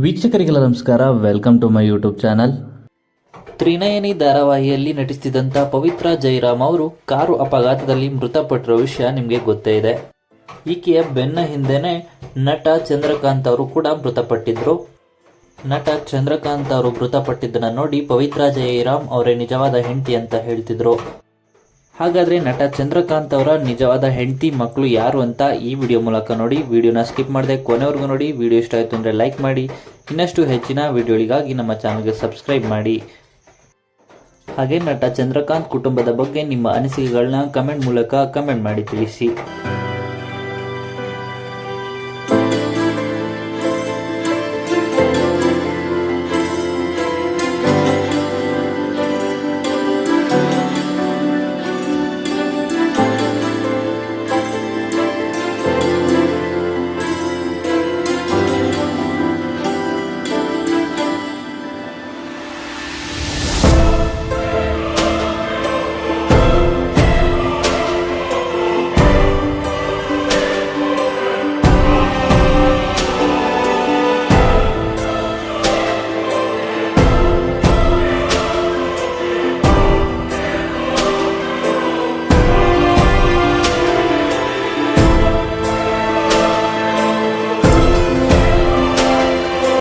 ವೀಕ್ಷಕರಿಗೆಲ್ಲ ನಮಸ್ಕಾರ. Welcome to my YouTube channel Trinayani ಧಾರಾವಾಹಿಯಲ್ಲಿ ನಟಿಸುತ್ತಿದ್ದಂಥ ಪವಿತ್ರ ಜೈರಾಮ್ ಅವರು ಕಾರು ಅಪಘಾತದಲ್ಲಿ ಮೃತಪಟ್ಟಿರೋ ವಿಷಯ ನಿಮಗೆ ಗೊತ್ತೇ ಇದೆ. ಈಕೆಯ ಬೆನ್ನ ಹಿಂದೆನೆ ನಟ ಚಂದ್ರಕಾಂತ್ ಅವರು ಕೂಡ ಮೃತಪಟ್ಟಿದ್ರು. ನಟ ಚಂದ್ರಕಾಂತ್ ಅವರು ಮೃತಪಟ್ಟಿದ್ದನ್ನ ನೋಡಿ ಪವಿತ್ರ ಜಯರಾಮ್ ಅವರೇ ನಿಜವಾದ ಹೆಂಡತಿ ಅಂತ ಹೇಳ್ತಿದ್ರು. ಹಾಗಾದ್ರೆ ನಟ ಚಂದ್ರಕಾಂತ್ ಅವರ ನಿಜವಾದ ಹೆಂಡತಿ ಮಕ್ಕಳು ಯಾರು ಅಂತ ಈ ವಿಡಿಯೋ ಮೂಲಕ ನೋಡಿ ವಿಡಿಯೋನ ಸ್ಕಿಪ್ ಮಾಡದೆ ಕೊನೆವರೆಗೂ ನೋಡಿ. ವಿಡಿಯೋ ಇಷ್ಟ ಆಯಿತು ಅಂದರೆ ಲೈಕ್ ಮಾಡಿ. ಇನ್ನಷ್ಟು ಹೆಚ್ಚಿನ ವಿಡಿಯೋಗಳಿಗಾಗಿ ನಮ್ಮ ಚಾನಲ್ಗೆ ಸಬ್ಸ್ಕ್ರೈಬ್ ಮಾಡಿ. ಹಾಗೆ ನಟ ಚಂದ್ರಕಾಂತ್ ಕುಟುಂಬದ ಬಗ್ಗೆ ನಿಮ್ಮ ಅನಿಸಿಕೆಗಳನ್ನ ಕಮೆಂಟ್ ಮೂಲಕ ಕಮೆಂಟ್ ಮಾಡಿ ತಿಳಿಸಿ.